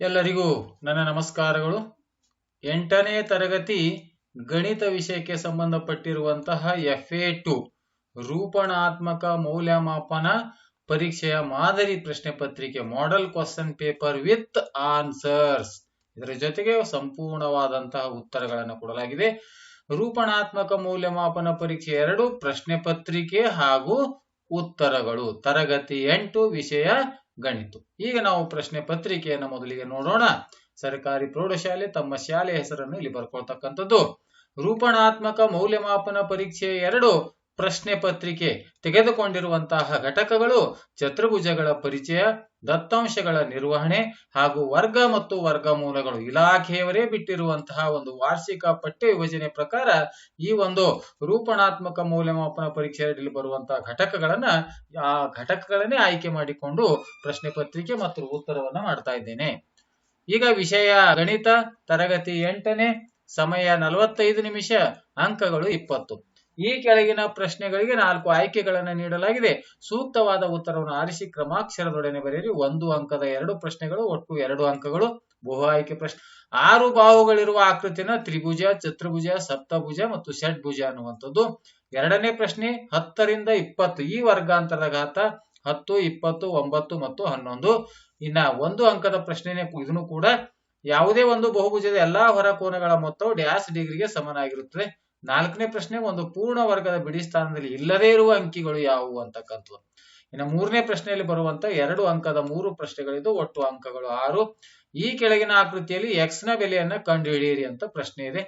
ಎಲ್ಲರಿಗೂ ನನ್ನ ನಮಸ್ಕಾರಗಳು. ಎಂಟನೇ ತರಗತಿ ಗಣಿತ ವಿಷಯಕ್ಕೆ ಸಂಬಂಧಪಟ್ಟಿರುವಂತಹ ಎಫ್ ಎ ಟು ರೂಪಣಾತ್ಮಕ ಮೌಲ್ಯಮಾಪನ ಪರೀಕ್ಷೆಯ ಮಾದರಿ ಪ್ರಶ್ನೆ ಪತ್ರಿಕೆ model question paper with answers ಇದರ ಜೊತೆಗೆ ಸಂಪೂರ್ಣವಾದಂತಹ ಉತ್ತರಗಳನ್ನು ಕೊಡಲಾಗಿದೆ. ರೂಪಣಾತ್ಮಕ ಮೌಲ್ಯಮಾಪನ ಪರೀಕ್ಷೆ ಎರಡು, ಪ್ರಶ್ನೆ ಪತ್ರಿಕೆ ಹಾಗೂ ಉತ್ತರಗಳು. ತರಗತಿ ಎಂಟು, ವಿಷಯ ಗಣಿತು. ಈಗ ನಾವು ಪ್ರಶ್ನೆ ಪತ್ರಿಕೆಯನ್ನು ಮೊದಲಿಗೆ ನೋಡೋಣ. ಸರ್ಕಾರಿ ಪ್ರೌಢಶಾಲೆ ತಮ್ಮ ಶಾಲೆ ಹೆಸರನ್ನು ಇಲ್ಲಿ ಬರ್ಕೊಳ್ತಕ್ಕಂಥದ್ದು. ರೂಪಣಾತ್ಮಕ ಮೌಲ್ಯಮಾಪನ ಪರೀಕ್ಷೆ ಎರಡು. ಪ್ರಶ್ನೆ ಪತ್ರಿಕೆ ತೆಗೆದುಕೊಂಡಿರುವಂತಹ ಘಟಕಗಳು ಚತುರ್ಭುಜಗಳ ಪರಿಚಯ, ದತ್ತಾಂಶಗಳ ನಿರ್ವಹಣೆ ಹಾಗೂ ವರ್ಗ ಮತ್ತು ವರ್ಗಮೂಲಗಳು ಇಲಾಖೆಯವರೇ ಬಿಟ್ಟಿರುವಂತಹ ಒಂದು ವಾರ್ಷಿಕ ಪಠ್ಯ ವಿಭಜನೆ ಪ್ರಕಾರ ಈ ಒಂದು ರೂಪಣಾತ್ಮಕ ಮೌಲ್ಯಮಾಪನ ಪರೀಕ್ಷೆಯಲ್ಲಿ ಬರುವಂತಹ ಘಟಕಗಳನ್ನ, ಆ ಘಟಕಗಳನ್ನೇ ಆಯ್ಕೆ ಮಾಡಿಕೊಂಡು ಪ್ರಶ್ನೆ ಪತ್ರಿಕೆ ಮತ್ತು ಉತ್ತರವನ್ನ ಮಾಡ್ತಾ ಇದ್ದೇನೆ. ಈಗ ವಿಷಯ ಗಣಿತ, ತರಗತಿ ಎಂಟನೇ, ಸಮಯ ನಲವತ್ತೈದು ನಿಮಿಷ, ಅಂಕಗಳು ಇಪ್ಪತ್ತು. ಈ ಕೆಳಗಿನ ಪ್ರಶ್ನೆಗಳಿಗೆ ನಾಲ್ಕು ಆಯ್ಕೆಗಳನ್ನು ನೀಡಲಾಗಿದೆ. ಸೂಕ್ತವಾದ ಉತ್ತರವನ್ನು ಆರಿಸಿ ಕ್ರಮಾಕ್ಷರದೊಡನೆ ಬರೆಯಿರಿ. ಒಂದು ಅಂಕದ ಎರಡು ಪ್ರಶ್ನೆಗಳು, ಒಟ್ಟು ಎರಡು ಅಂಕಗಳು, ಬಹು ಆಯ್ಕೆ ಪ್ರಶ್ನೆ. ಆರು ಬಾಹುಗಳಿರುವ ಆಕೃತಿನ ತ್ರಿಭುಜ, ಚತುರ್ಭುಜ, ಸಪ್ತಭುಜ ಮತ್ತು ಷಡ್ಭುಜ ಅನ್ನುವಂಥದ್ದು. ಎರಡನೇ ಪ್ರಶ್ನೆ, ಹತ್ತರಿಂದ ಇಪ್ಪತ್ತು, ಈ ವರ್ಗಾಂತರದ ಘಾತ ಹತ್ತು, ಇಪ್ಪತ್ತು, ಒಂಬತ್ತು ಮತ್ತು ಹನ್ನೊಂದು. ಇನ್ನ ಒಂದು ಅಂಕದ ಪ್ರಶ್ನೆನೇ ಇದನ್ನು ಕೂಡ ಯಾವುದೇ ಒಂದು ಬಹುಭುಜದ ಎಲ್ಲಾ ಹೊರ ಕೋನಗಳ ಮೊತ್ತವು ಡ್ಯಾಸ್ ಡಿಗ್ರಿಗೆ ಸಮನಾಗಿರುತ್ತದೆ. ನಾಲ್ಕನೇ ಪ್ರಶ್ನೆ, ಒಂದು ಪೂರ್ಣ ವರ್ಗದ ಬಿಡಿ ಸ್ಥಾನದಲ್ಲಿ ಇಲ್ಲದೇ ಇರುವ ಅಂಕಿಗಳು ಯಾವುವು ಅಂತಕ್ಕಂಥದ್ದು. ಇನ್ನು ಮೂರನೇ ಪ್ರಶ್ನೆಯಲ್ಲಿ ಬರುವಂತ ಎರಡು ಅಂಕದ ಮೂರು ಪ್ರಶ್ನೆಗಳಿದ್ದು, ಒಟ್ಟು ಅಂಕಗಳು ಆರು. ಈ ಕೆಳಗಿನ ಆಕೃತಿಯಲ್ಲಿ ಎಕ್ಸ್ನ ಬೆಲೆಯನ್ನ ಕಂಡುಹಿಡಿಯಿರಿ ಅಂತ ಪ್ರಶ್ನೆ ಇದೆ.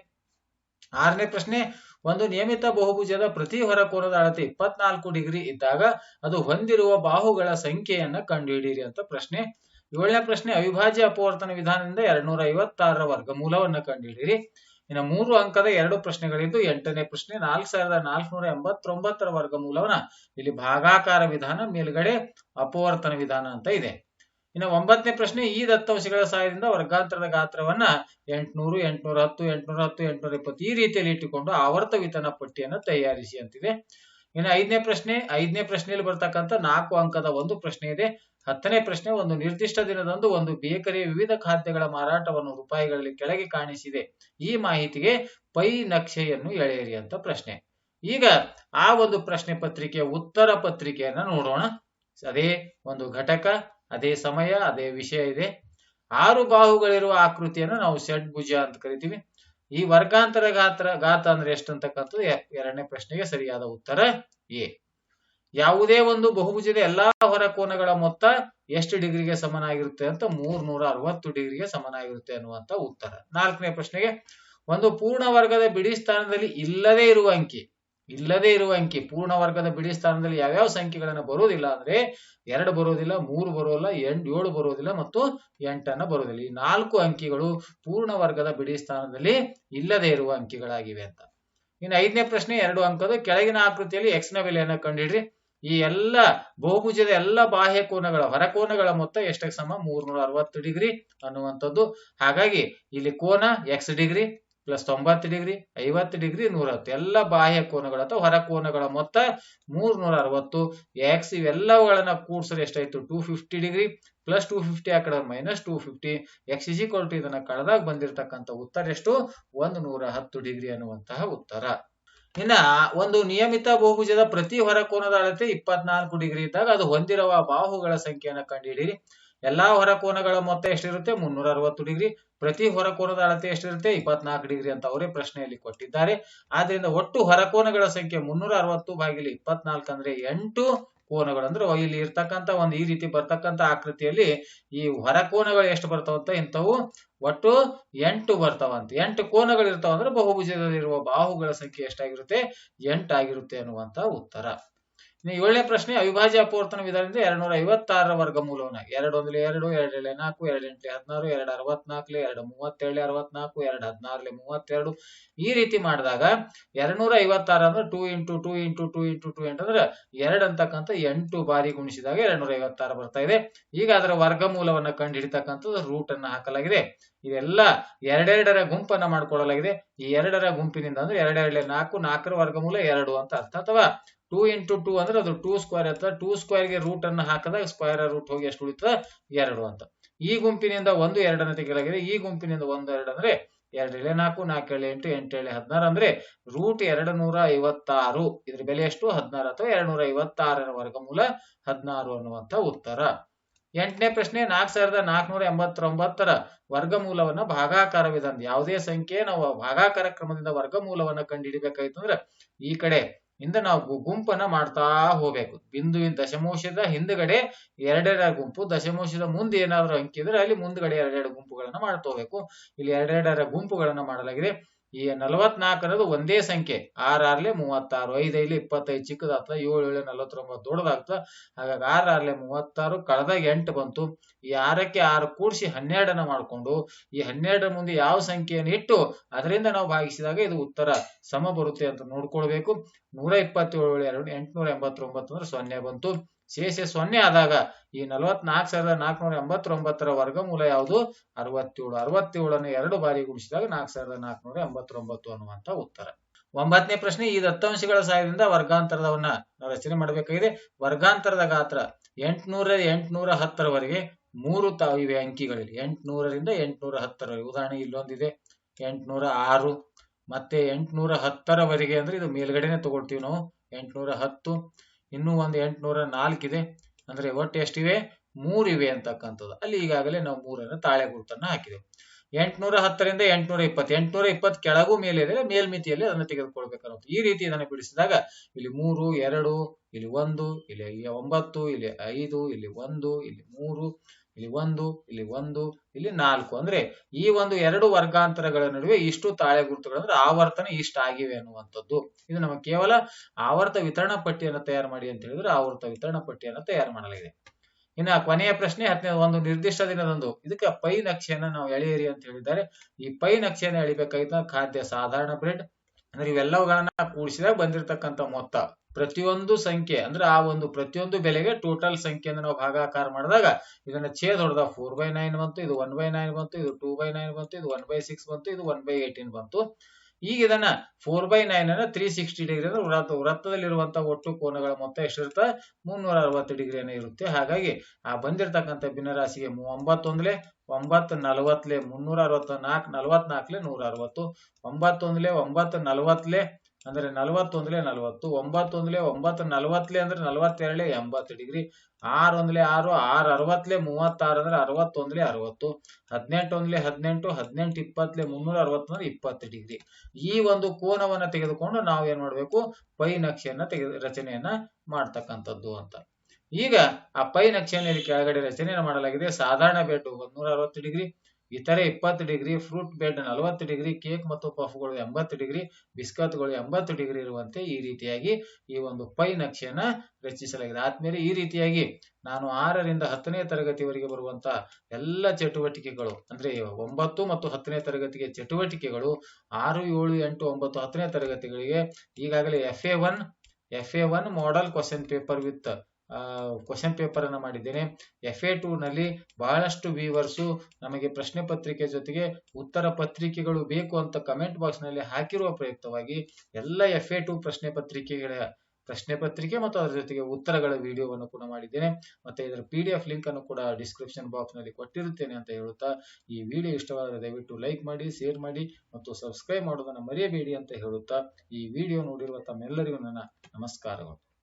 ಆರನೇ ಪ್ರಶ್ನೆ, ಒಂದು ನಿಯಮಿತ ಬಹುಭುಜದ ಪ್ರತಿ ಹೊರಕೋನದ ಅಳತೆ ಇಪ್ಪತ್ನಾಲ್ಕು ಡಿಗ್ರಿ ಇದ್ದಾಗ ಅದು ಹೊಂದಿರುವ ಬಾಹುಗಳ ಸಂಖ್ಯೆಯನ್ನ ಕಂಡುಹಿಡಿಯಿರಿ ಅಂತ ಪ್ರಶ್ನೆ. ಏಳನೇ ಪ್ರಶ್ನೆ, ಅವಿಭಾಜ್ಯ ಅಪವರ್ತನ ವಿಧಾನದಿಂದ ಎರಡ್ನೂರ ಐವತ್ತಾರರ ವರ್ಗಮೂಲವನ್ನ ಕಂಡುಹಿಡಿಯಿರಿ. ಇನ್ನು ಮೂರು ಅಂಕದ ಎರಡು ಪ್ರಶ್ನೆಗಳಿದ್ದು ಎಂಟನೇ ಪ್ರಶ್ನೆ ನಾಲ್ಕ್ ಸಾವಿರದ ನಾಲ್ಕುನೂರ ಎಂಬತ್ತೊಂಬತ್ತರ ವರ್ಗಮೂಲವನ್ನ ಇಲ್ಲಿ ಭಾಗಾಕಾರ ವಿಧಾನ, ಮೇಲ್ಗಡೆ ಅಪವರ್ತನ ವಿಧಾನ ಅಂತ ಇದೆ. ಇನ್ನು ಒಂಬತ್ತನೇ ಪ್ರಶ್ನೆ ಈ ದತ್ತಾಂಶಗಳ ಸಹಾಯದಿಂದ ವರ್ಗಾಂತರದ ಗಾತ್ರವನ್ನ ಎಂಟ್ನೂರು, ಎಂಟ್ನೂರ ಹತ್ತು ಎಂಟ್ನೂರ ಹತ್ತು, ಎಂಟ್ನೂರ ಇಪ್ಪತ್ತು ಈ ರೀತಿಯಲ್ಲಿ ಇಟ್ಟುಕೊಂಡು ಆವರ್ತ ವಿತನ ಪಟ್ಟಿಯನ್ನು ತಯಾರಿಸಿ ಅಂತಿದೆ. ಇನ್ನು ಐದನೇ ಪ್ರಶ್ನೆ, ಐದನೇ ಪ್ರಶ್ನೆಯಲ್ಲಿ ಬರ್ತಕ್ಕಂಥ ನಾಲ್ಕು ಅಂಕದ ಒಂದು ಪ್ರಶ್ನೆ ಇದೆ. ಹತ್ತನೇ ಪ್ರಶ್ನೆ, ಒಂದು ನಿರ್ದಿಷ್ಟ ದಿನದಂದು ಒಂದು ಬೇಕರಿಯ ವಿವಿಧ ಖಾದ್ಯಗಳ ಮಾರಾಟವನ್ನು ರೂಪಾಯಿಗಳಲ್ಲಿ ಕೆಳಗೆ ಕಾಣಿಸಿದೆ. ಈ ಮಾಹಿತಿಗೆ ಪೈ ನಕ್ಷೆಯನ್ನು ಎಳೆಯಿರಿ ಅಂತ ಪ್ರಶ್ನೆ. ಈಗ ಆ ಒಂದು ಪ್ರಶ್ನೆ ಪತ್ರಿಕೆಯ ಉತ್ತರ ಪತ್ರಿಕೆಯನ್ನ ನೋಡೋಣ. ಅದೇ ಒಂದು ಘಟಕ, ಅದೇ ಸಮಯ, ಅದೇ ವಿಷಯ ಇದೆ. ಆರು ಬಾಹುಗಳಿರುವ ಆಕೃತಿಯನ್ನು ನಾವು ಷಡ್ಭುಜ ಅಂತ ಕರಿತೀವಿ. ಈ ವರ್ಗಾಂತರ ಗಾತ್ರ ಗಾತ ಅಂದ್ರೆ ಎಷ್ಟು ಅಂತಕ್ಕಂಥದ್ದು ಎರಡನೇ ಪ್ರಶ್ನೆಗೆ ಸರಿಯಾದ ಉತ್ತರ ಎ. ಯಾವುದೇ ಒಂದು ಬಹುಭುಜದ ಎಲ್ಲಾ ಹೊರ ಕೋನಗಳ ಮೊತ್ತ ಎಷ್ಟು ಡಿಗ್ರಿಗೆ ಸಮನಾಗಿರುತ್ತೆ ಅಂತ ಮೂರ್ನೂರ ಅರವತ್ತು ಡಿಗ್ರಿಗೆ ಸಮನಾಗಿರುತ್ತೆ ಅನ್ನುವಂತ ಉತ್ತರ. ನಾಲ್ಕನೇ ಪ್ರಶ್ನೆಗೆ, ಒಂದು ಪೂರ್ಣ ವರ್ಗದ ಬಿಡಿ ಸ್ಥಾನದಲ್ಲಿ ಇಲ್ಲದೆ ಇರುವ ಅಂಕಿ, ಇಲ್ಲದೇ ಇರುವ ಅಂಕಿ, ಪೂರ್ಣ ವರ್ಗದ ಬಿಡಿ ಸ್ಥಾನದಲ್ಲಿ ಯಾವ್ಯಾವ ಸಂಖ್ಯೆಗಳನ್ನ ಬರೋದಿಲ್ಲ ಅಂದ್ರೆ ಎರಡು ಬರೋದಿಲ್ಲ ಮೂರು ಬರೋಲ್ಲ ಎಂಟು, ಏಳು ಬರೋದಿಲ್ಲ ಮತ್ತು ಎಂಟನ್ನ ಬರೋದಿಲ್ಲ ಈ ನಾಲ್ಕು ಅಂಕಿಗಳು ಪೂರ್ಣ ವರ್ಗದ ಬಿಡಿ ಸ್ಥಾನದಲ್ಲಿ ಇಲ್ಲದೇ ಇರುವ ಅಂಕಿಗಳಾಗಿವೆ ಅಂತ. ಇನ್ನು ಐದನೇ ಪ್ರಶ್ನೆ, ಎರಡು ಅಂಕದ ಕೆಳಗಿನ ಆಕೃತಿಯಲ್ಲಿ ಎಕ್ಸ್ನ ಬೆಲೆಯನ್ನ ಕಂಡಿಡ್ರಿ. ಈ ಎಲ್ಲ ಬಹುಭುಜದ ಎಲ್ಲ ಬಾಹ್ಯ ಕೋನಗಳ ಹೊರಕೋನಗಳ ಮೊತ್ತ ಎಷ್ಟಕ್ಕೆ ಸಮ? ಮೂರ್ನೂರ ಅರವತ್ತು ಡಿಗ್ರಿ ಅನ್ನುವಂಥದ್ದು. ಹಾಗಾಗಿ ಇಲ್ಲಿ ಕೋನ ಎಕ್ಸ್ ಡಿಗ್ರಿ ಪ್ಲಸ್ ತೊಂಬತ್ತು ಡಿಗ್ರಿ, ಐವತ್ತು ಡಿಗ್ರಿ ನೂರ ಹತ್ತು ಎಲ್ಲ ಬಾಹ್ಯ ಕೋನಗಳು ಅಥವಾ ಹೊರ ಕೋನಗಳ ಮೊತ್ತ ಮೂರ್ನೂರ ಅರವತ್ತು ಎಕ್ಸ್ ಇವೆಲ್ಲವುಗಳನ್ನ ಕೂಡ್ಸಲು ಎಷ್ಟಾಯ್ತು? Two fifty degree plus two fifty ಆ ಕಡೆ minus two fifty X EG to ಇದನ್ನ ಕಳೆದಾಗ ಬಂದಿರತಕ್ಕಂಥ ಉತ್ತರ ಎಷ್ಟು? ಒಂದು ನೂರ ಹತ್ತು ಡಿಗ್ರಿ ಅನ್ನುವಂತಹ ಉತ್ತರ. ಇನ್ನ ಒಂದು ನಿಯಮಿತ ಬಹುಭುಜದ ಪ್ರತಿ ಹೊರಕೋನದ ಅಳತೆ ಇಪ್ಪತ್ನಾಲ್ಕು ಡಿಗ್ರಿ ಇದ್ದಾಗ ಅದು ಹೊಂದಿರುವ ಬಾಹುಗಳ ಸಂಖ್ಯೆಯನ್ನು ಕಂಡುಹಿಡಿಯಿರಿ. ಎಲ್ಲಾ ಹೊರಕೋನಗಳ ಮೊತ್ತ ಎಷ್ಟಿರುತ್ತೆ? ಮುನ್ನೂರ ಅರವತ್ತು ಡಿಗ್ರಿ. ಪ್ರತಿ ಹೊರಕೋನದ ಅಳತೆ ಎಷ್ಟಿರುತ್ತೆ? ಇಪ್ಪತ್ನಾಲ್ಕು ಡಿಗ್ರಿ ಅಂತ ಅವರೇ ಪ್ರಶ್ನೆಯಲ್ಲಿ ಕೊಟ್ಟಿದ್ದಾರೆ. ಆದ್ರಿಂದ ಒಟ್ಟು ಹೊರಕೋನಗಳ ಸಂಖ್ಯೆ ಮುನ್ನೂರ ಅರವತ್ತು ಭಾಗಿಲಿ ಇಪ್ಪತ್ನಾಲ್ಕು ಅಂದ್ರೆ ಎಂಟು. ಕೋನಗಳು. ಅಂದ್ರೆ ಇಲ್ಲಿ ಇರ್ತಕ್ಕಂತ ಒಂದು ಈ ರೀತಿ ಬರ್ತಕ್ಕಂತ ಆಕೃತಿಯಲ್ಲಿ ಈ ಹೊರ ಕೋನಗಳು ಎಷ್ಟು ಬರ್ತಾವಂತ ಇಂಥವು ಒಟ್ಟು ಎಂಟು ಬರ್ತಾವಂತ. ಎಂಟು ಕೋನಗಳು ಇರ್ತಾವ ಅಂದ್ರೆ ಬಹುಭುಜದಲ್ಲಿರುವ ಬಾಹುಗಳ ಸಂಖ್ಯೆ ಎಷ್ಟಾಗಿರುತ್ತೆ? ಎಂಟಾಗಿರುತ್ತೆ ಅನ್ನುವಂತ ಉತ್ತರ. ಏಳನೇ ಪ್ರಶ್ನೆ, ಅವಿಭಾಜ್ಯ ಅಪವರ್ತನ ವಿಧಾನದಿಂದ ಎರಡ್ನೂರ ಐವತ್ತಾರರ ವರ್ಗಮೂಲವನ್ನ ಎರಡು ಒಂದ್ಲೆ ಎರಡು ಎರಡೇಳೆ ನಾಲ್ಕು ಎರಡು ಎಂಟ್ಲೆ ಹದಿನಾರು, ಎರಡು ಅರವತ್ನಾಲ್ಕಲೆ ಎರಡು ಮೂವತ್ತೇಳು ಅರವತ್ನಾಲ್ಕು, ಎರಡು ಹದಿನಾರಲೆ ಮೂವತ್ತೆರಡು. ಈ ರೀತಿ ಮಾಡಿದಾಗ ಎರಡ್ನೂರ ಐವತ್ತಾರು ಅಂದ್ರೆ two into two into two into two ಎಂಟು ಎರಡು ಅಂತಕ್ಕಂಥ ಎಂಟು ಬಾರಿ ಗುಣಿಸಿದಾಗ ಎರಡ್ನೂರ ಐವತ್ತಾರು ಬರ್ತಾ ಇದೆ. ಈಗ ಅದರ ವರ್ಗಮೂಲವನ್ನ ಕಂಡು ಹಿಡಿತಕ್ಕಂಥದ್ದು ರೂಟ್ ಅನ್ನು ಹಾಕಲಾಗಿದೆ. ಇದೆಲ್ಲ ಎರಡೆರಡರ ಗುಂಪನ್ನ ಮಾಡ್ಕೊಳ್ಳಲಾಗಿದೆ ಈ ಎರಡರ ಗುಂಪಿನಿಂದ ಅಂದ್ರೆ ಎರಡೆರಡಲೆ ನಾಲ್ಕು, ನಾಲ್ಕರ ವರ್ಗಮೂಲ ಎರಡು ಅಂತ ಅರ್ಥ ಅಥವಾ ಟೂ ಇಂಟು ಟೂ ಅಂದ್ರೆ ಅದು ಟೂ ಸ್ಕ್ವೇರ್ ಇರ್ತದೆ. ಟೂ ಸ್ಕ್ವೇರ್ಗೆ ರೂಟ್ ಅನ್ನು ಹಾಕಿದಾಗ ಸ್ಕ್ವೇರ್ ರೂಟ್ ಹೋಗಿ ಎಷ್ಟು ಉಳಿತದೆ? ಎರಡು ಅಂತ. ಈ ಗುಂಪಿನಿಂದ ಒಂದು ಎರಡನ್ನು ತೆಗೆಯಲಾಗಿದೆ. ಈ ಗುಂಪಿನಿಂದ ಒಂದು ಎರಡು ಅಂದ್ರೆ ಎರಡು ಎಳೆ ನಾಲ್ಕು ನಾಲ್ಕು ಎಳೆ ಎಂಟು ಎಂಟು ಎಳೆ ಹದಿನಾರು ಅಂದ್ರೆ ರೂಟ್ ಎರಡು ನೂರ ಐವತ್ತಾರು ಇದ್ರ ಬೆಲೆ ಎಷ್ಟು? ಹದಿನಾರು ಅಥವಾ ಎರಡು ನೂರ ಐವತ್ತಾರರ ವರ್ಗಮೂಲ ಹದಿನಾರು ಅನ್ನುವಂತ ಉತ್ತರ. ಎಂಟನೇ ಪ್ರಶ್ನೆ, ನಾಲ್ಕು ಸಾವಿರದ ನಾಲ್ಕುನೂರ ಎಂಬತ್ತೊಂಬತ್ತರ ವರ್ಗಮೂಲವನ್ನ ಭಾಗಾಕಾರ ವಿಧಾನ. ಯಾವುದೇ ಸಂಖ್ಯೆ ನಾವು ಭಾಗಾಕಾರ ಕ್ರಮದಿಂದ ವರ್ಗಮೂಲವನ್ನ ಕಂಡುಹಿಡಿಬೇಕಾಯ್ತು ಅಂದ್ರೆ ಈ ಕಡೆ ಇಂದ ನಾವು ಗುಂಪನ್ನ ಮಾಡ್ತಾ ಹೋಗ್ಬೇಕು. ಬಿಂದುವಿನ ದಶಮಾಂಶದ ಹಿಂದ್ಗಡೆ ಎರಡೆರಡು ಗುಂಪು ದಶಮೋಷದ ಮುಂದೆ ಏನಾದ್ರೂ ಅಂಕಿ ಇದ್ರೆ ಅಲ್ಲಿ ಮುಂದ್ಗಡೆ ಎರಡೆರಡು ಗುಂಪುಗಳನ್ನ ಮಾಡ್ತಾ ಹೋಗ್ಬೇಕು. ಇಲ್ಲಿ ಎರಡೆರಡರ ಗುಂಪುಗಳನ್ನ ಮಾಡಲಾಗಿದೆ. ಈ ನಲವತ್ನಾಲ್ಕರದು ಒಂದೇ ಸಂಖ್ಯೆ. ಆರ್ ಆರ್ಲೆ ಮೂವತ್ತಾರು ಐದೈಲಿ ಇಪ್ಪತ್ತೈದು ಚಿಕ್ಕದಾಗ್ತದೆ ಏಳು ಏಳು ನಲವತ್ತೊಂಬತ್ತು ದೊಡ್ಡದಾಗ್ತದೆ. ಹಾಗಾಗಿ ಆರ್ ಆರ್ಲೆ ಮೂವತ್ತಾರು ಕಳೆದಾಗ ಎಂಟು ಬಂತು. ಈ ಆರಕ್ಕೆ ಆರು ಕೂಡಿಸಿ ಹನ್ನೆರಡನ್ನ ಮಾಡ್ಕೊಂಡು, ಈ ಹನ್ನೆರಡರ ಮುಂದೆ ಯಾವ ಸಂಖ್ಯೆಯನ್ನು ಇಟ್ಟು ಅದರಿಂದ ನಾವು ಭಾಗಿಸಿದಾಗ ಇದು ಉತ್ತರ ಸಮ ಬರುತ್ತೆ ಅಂತ ನೋಡ್ಕೊಳ್ಬೇಕು. ನೂರ ಇಪ್ಪತ್ತೇಳು ಎರಡು, ಎಂಟುನೂರ ಎಂಬತ್ತೊಂಬತ್ತು ಅಂದ್ರೆ ಸೊನ್ನೆ ಬಂತು. ಶೇಷ ಸೊನ್ನೆ ಆದಾಗ ಈ ನಲವತ್ನಾಲ್ಕು ಸಾವಿರದ ನಾಲ್ಕುನೂರ ಎಂಬತ್ತೊಂಬತ್ತರ ವರ್ಗಮೂಲ ಯಾವುದು? ಅರವತ್ತೇಳು. ಅರವತ್ತೇಳನ್ನು ಎರಡು ಬಾರಿ ಗುಣಿಸಿದಾಗ ನಾಲ್ಕು ಸಾವಿರದ ನಾಲ್ಕುನೂರ ಎಂಬತ್ತೊಂಬತ್ತು ಅನ್ನುವಂತ ಉತ್ತರ. ಒಂಬತ್ತನೇ ಪ್ರಶ್ನೆ, ಈ ದತ್ತಾಂಶಗಳ ಸಹಾಯದಿಂದ ವರ್ಗಾಂತರದವನ್ನ ನಾವು ರಚನೆ ಮಾಡಬೇಕಾಗಿದೆ. ವರ್ಗಾಂತರದ ಗಾತ್ರ ಎಂಟುನೂರ ಎಂಟುನೂರ ಹತ್ತರವರೆಗೆ ಮೂರು ತ, ಇವೆ ಅಂಕಿಗಳಲ್ಲಿ. ಎಂಟುನೂರರಿಂದ ಎಂಟುನೂರ ಹತ್ತರವರೆಗೆ. ಉದಾಹರಣೆ ಇಲ್ಲೊಂದಿದೆ. ಎಂಟುನೂರ ಆರು ಮತ್ತೆ ಎಂಟುನೂರ ಹತ್ತರವರೆಗೆ ಅಂದ್ರೆ ಇದು ಮೇಲ್ಗಡೆನೆ ತಗೊಳ್ತೀವಿ ನಾವು. ಎಂಟುನೂರ ಹತ್ತು ಇನ್ನೂ ಒಂದು ಎಂಟುನೂರ ನಾಲ್ಕಿದೆ ಅಂದ್ರೆ ಒಟ್ಟು ಎಷ್ಟಿವೆ? ಮೂರಿವೆ ಅಂತಕ್ಕಂಥದ್ದು. ಅಲ್ಲಿ ಈಗಾಗಲೇ ನಾವು ಮೂರನ್ನ ತಾಳೆ ಗುರುತನ್ನ ಹಾಕಿದೆವು. ಎಂಟುನೂರ ಹತ್ತರಿಂದ ಎಂಟುನೂರ ಇಪ್ಪತ್ತು. ಎಂಟುನೂರ ಇಪ್ಪತ್ತು ಕೆಳಗೂ ಮೇಲೆ ಇದ್ರೆ ಮೇಲ್ಮಿತಿಯಲ್ಲಿ ಅದನ್ನು ತೆಗೆದುಕೊಳ್ಬೇಕನ್ನೋದು ಈ ರೀತಿ ಇದನ್ನು ಬಿಡಿಸಿದಾಗ ಇಲ್ಲಿ ಮೂರು, ಎರಡು, ಇಲ್ಲಿ ಒಂದು, ಇಲ್ಲಿ ಒಂಬತ್ತು, ಇಲ್ಲಿ ಐದು, ಇಲ್ಲಿ ಒಂದು, ಇಲ್ಲಿ ಮೂರು ಇಲ್ಲಿ ಒಂದು ಇಲ್ಲಿ ಒಂದು, ಇಲ್ಲಿ ನಾಲ್ಕು. ಅಂದ್ರೆ ಈ ಒಂದು ಎರಡು ವರ್ಗಾಂತರಗಳ ನಡುವೆ ಇಷ್ಟು ತಾಳೆ ಗುರುತುಗಳು ಅಂದ್ರೆ ಆವರ್ತನ ಇಷ್ಟ ಆಗಿವೆ ಅನ್ನುವಂಥದ್ದು. ಇದು ನಮಗೆ ಕೇವಲ ಆವರ್ತ ವಿತರಣಾ ಪಟ್ಟಿಯನ್ನು ತಯಾರು ಮಾಡಿ ಅಂತ ಹೇಳಿದ್ರೆ ಆವರ್ತ ವಿತರಣಾ ಪಟ್ಟಿಯನ್ನು ತಯಾರು ಮಾಡಲಾಗಿದೆ. ಇನ್ನು ಕೊನೆಯ ಪ್ರಶ್ನೆ, ಹತ್ತನೇ, ಒಂದು ನಿರ್ದಿಷ್ಟ ದಿನದಂದು. ಇದಕ್ಕೆ ಪೈ ನಕ್ಷೆಯನ್ನು ನಾವು ಎಳೆಯಿರಿ ಅಂತ ಹೇಳಿದ್ದಾರೆ. ಈ ಪೈ ನಕ್ಷೆಯನ್ನು ಎಳಿಬೇಕಾಗಿದ್ದ ಖಾದ್ಯ ಸಾಧಾರಣ ಬ್ರೆಡ್ ಅಂದ್ರೆ ಇವೆಲ್ಲವುಗಳನ್ನ ಕೂಡಿಸಿದಾಗ ಬಂದಿರತಕ್ಕಂಥ ಮೊತ್ತ. ಪ್ರತಿಯೊಂದು ಸಂಖ್ಯೆ, ಅಂದ್ರೆ ಆ ಒಂದು ಪ್ರತಿಯೊಂದು ಬೆಲೆಗೆ ಟೋಟಲ್ ಸಂಖ್ಯೆಯನ್ನು ನಾವು ಭಾಗಾಕಾರ ಮಾಡಿದಾಗ ಇದನ್ನ ಛೇದ್ ಹೊಡೆದ ಫೋರ್ ಬೈ ನೈನ್ ಬಂತು, ಇದು ಒನ್ ಬೈ ನೈನ್ ಬಂತು, ಇದು ಟೂ ಬೈ ನೈನ್ ಬಂತು, ಇದು ಒನ್ ಬೈ ಸಿಕ್ಸ್ ಬಂತು, ಇದು ಒನ್ ಬೈ ಏಟೀನ್ ಬಂತು. ಈಗ ಇದನ್ನ ಫೋರ್ ಬೈ ನೈನ್ ಅನ್ನ ತ್ರೀ ಸಿಕ್ಸ್ಟಿ ಡಿಗ್ರಿ ಅಂದ್ರೆ ವೃತ್ತ ವೃತ್ತದಲ್ಲಿರುವಂತಹ ಒಟ್ಟು ಕೋನಗಳ ಮೊತ್ತ ಎಷ್ಟಿರುತ್ತೆ ಮುನ್ನೂರ ಅರವತ್ತು ಡಿಗ್ರಿಯನ್ನು ಇರುತ್ತೆ. ಹಾಗಾಗಿ ಆ ಬಂದಿರತಕ್ಕಂಥ ಭಿನ್ನರಾಶಿಗೆ ಒಂಬತ್ತೊಂದ್ಲೆ, ಒಂಬತ್ತು ನಲವತ್ತಲೆ ಮುನ್ನೂರ ಅರವತ್ತ ನಾಲ್ಕು, ನಲವತ್ನಾಲ್ಕಲೆ ನೂರ ಅರವತ್ತು, ಒಂಬತ್ತೊಂದ್ಲೆ, ಒಂಬತ್ತು ನಲವತ್ಲೆ ಅಂದ್ರೆ ನಲವತ್ತೊಂದ್ಲೆ ನಲವತ್ತು, ಒಂಬತ್ತೊಂದ್ಲೆ ಒಂಬತ್ತು ನಲವತ್ಲೆ ಅಂದ್ರೆ ನಲವತ್ತೆರಡ್ಲೆ ಎಂಬತ್ತು ಡಿಗ್ರಿ ಆರ್ ಒಂದ್ಲೆ ಆರು ಆರ್ ಅರವತ್ಲೆ ಮೂವತ್ತಾರು ಅಂದ್ರೆ ಅರವತ್ತೊಂದ್ಲೆ ಅರವತ್ತು, ಹದಿನೆಂಟೊಂದ್ಲೆ ಹದಿನೆಂಟು ಹದಿನೆಂಟು ಇಪ್ಪತ್ಲೆ ಮುನ್ನೂರ ಅರವತ್ತು ಅಂದ್ರೆ ಇಪ್ಪತ್ತು ಡಿಗ್ರಿ. ಈ ಒಂದು ಕೋನವನ್ನ ತೆಗೆದುಕೊಂಡು ನಾವು ಏನ್ ಮಾಡ್ಬೇಕು? ಪೈ ನಕ್ಷೆಯನ್ನ ತೆಗೆದು ರಚನೆಯನ್ನ ಮಾಡ್ತಕ್ಕಂಥದ್ದು ಅಂತ. ಈಗ ಆ ಪೈ ನಕ್ಷೆಯನ್ನು ಇಲ್ಲಿ ಕೆಳಗಡೆ ರಚನೆಯನ್ನು ಮಾಡಲಾಗಿದೆ. ಸಾಧಾರಣ ಬೆಡ್ ನೂರ ಅರವತ್ತು ಡಿಗ್ರಿ ಇತರೆ ಇಪ್ಪತ್ತು ಡಿಗ್ರಿ ಫ್ರೂಟ್ ಬೆಡ್ ನಲವತ್ತು ಡಿಗ್ರಿ ಕೇಕ್ ಮತ್ತು ಪಫ್ಗಳು ಎಂಬತ್ತು ಡಿಗ್ರಿ ಬಿಸ್ಕತ್ಗಳು ಎಂಬತ್ತು ಡಿಗ್ರಿ ಇರುವಂತೆ ಈ ರೀತಿಯಾಗಿ ಈ ಒಂದು ಪೈ ನಕ್ಷೆಯನ್ನ ರಚಿಸಲಾಗಿದೆ. ಆದ್ಮೇಲೆ ಈ ರೀತಿಯಾಗಿ ನಾನು ಆರರಿಂದ ಹತ್ತನೇ ತರಗತಿವರೆಗೆ ಬರುವಂತ ಎಲ್ಲ ಚಟುವಟಿಕೆಗಳು, ಅಂದ್ರೆ ಒಂಬತ್ತು ಮತ್ತು ಹತ್ತನೇ ತರಗತಿಗೆ ಚಟುವಟಿಕೆಗಳು, ಆರು, ಏಳು, ಎಂಟು, ಒಂಬತ್ತು, ಹತ್ತನೇ ತರಗತಿಗಳಿಗೆ ಈಗಾಗಲೇ F A one F A one model question paper with question paper ಅನ್ನು ಮಾಡಿದ್ದೇನೆ. ಎಫ್ ಎ ಟೂ ನಲ್ಲಿ ಬಹಳಷ್ಟು ವ್ಯೂವರ್ಸು ನಮಗೆ ಪ್ರಶ್ನೆ ಪತ್ರಿಕೆ ಜೊತೆಗೆ ಉತ್ತರ ಪತ್ರಿಕೆಗಳು ಬೇಕು ಅಂತ ಕಮೆಂಟ್ ಬಾಕ್ಸ್ನಲ್ಲಿ ಹಾಕಿರುವ ಪ್ರಯುಕ್ತವಾಗಿ ಎಲ್ಲ ಎಫ್ ಎ ಟು ಪ್ರಶ್ನೆ ಪತ್ರಿಕೆಗಳ, ಪ್ರಶ್ನೆ ಪತ್ರಿಕೆ ಮತ್ತು ಅದರ ಜೊತೆಗೆ ಉತ್ತರಗಳ ವಿಡಿಯೋವನ್ನು ಕೂಡ ಮಾಡಿದ್ದೇನೆ. ಮತ್ತೆ ಇದರ ಪಿ ಡಿ ಎಫ್ ಲಿಂಕ್ ಅನ್ನು ಕೂಡ ಡಿಸ್ಕ್ರಿಪ್ಷನ್ ಬಾಕ್ಸ್ನಲ್ಲಿ ಕೊಟ್ಟಿರುತ್ತೇನೆ ಅಂತ ಹೇಳುತ್ತಾ ಈ ವಿಡಿಯೋ ಇಷ್ಟವಾದರೆ ದಯವಿಟ್ಟು ಲೈಕ್ ಮಾಡಿ ಶೇರ್ ಮಾಡಿ ಮತ್ತು ಸಬ್ಸ್ಕ್ರೈಬ್ ಮಾಡೋದನ್ನು ಮರೆಯಬೇಡಿ ಅಂತ ಹೇಳುತ್ತಾ ಈ ವಿಡಿಯೋ ನೋಡಿರುವ ತಮ್ಮೆಲ್ಲರಿಗೂ ನನ್ನ ನಮಸ್ಕಾರಗಳು.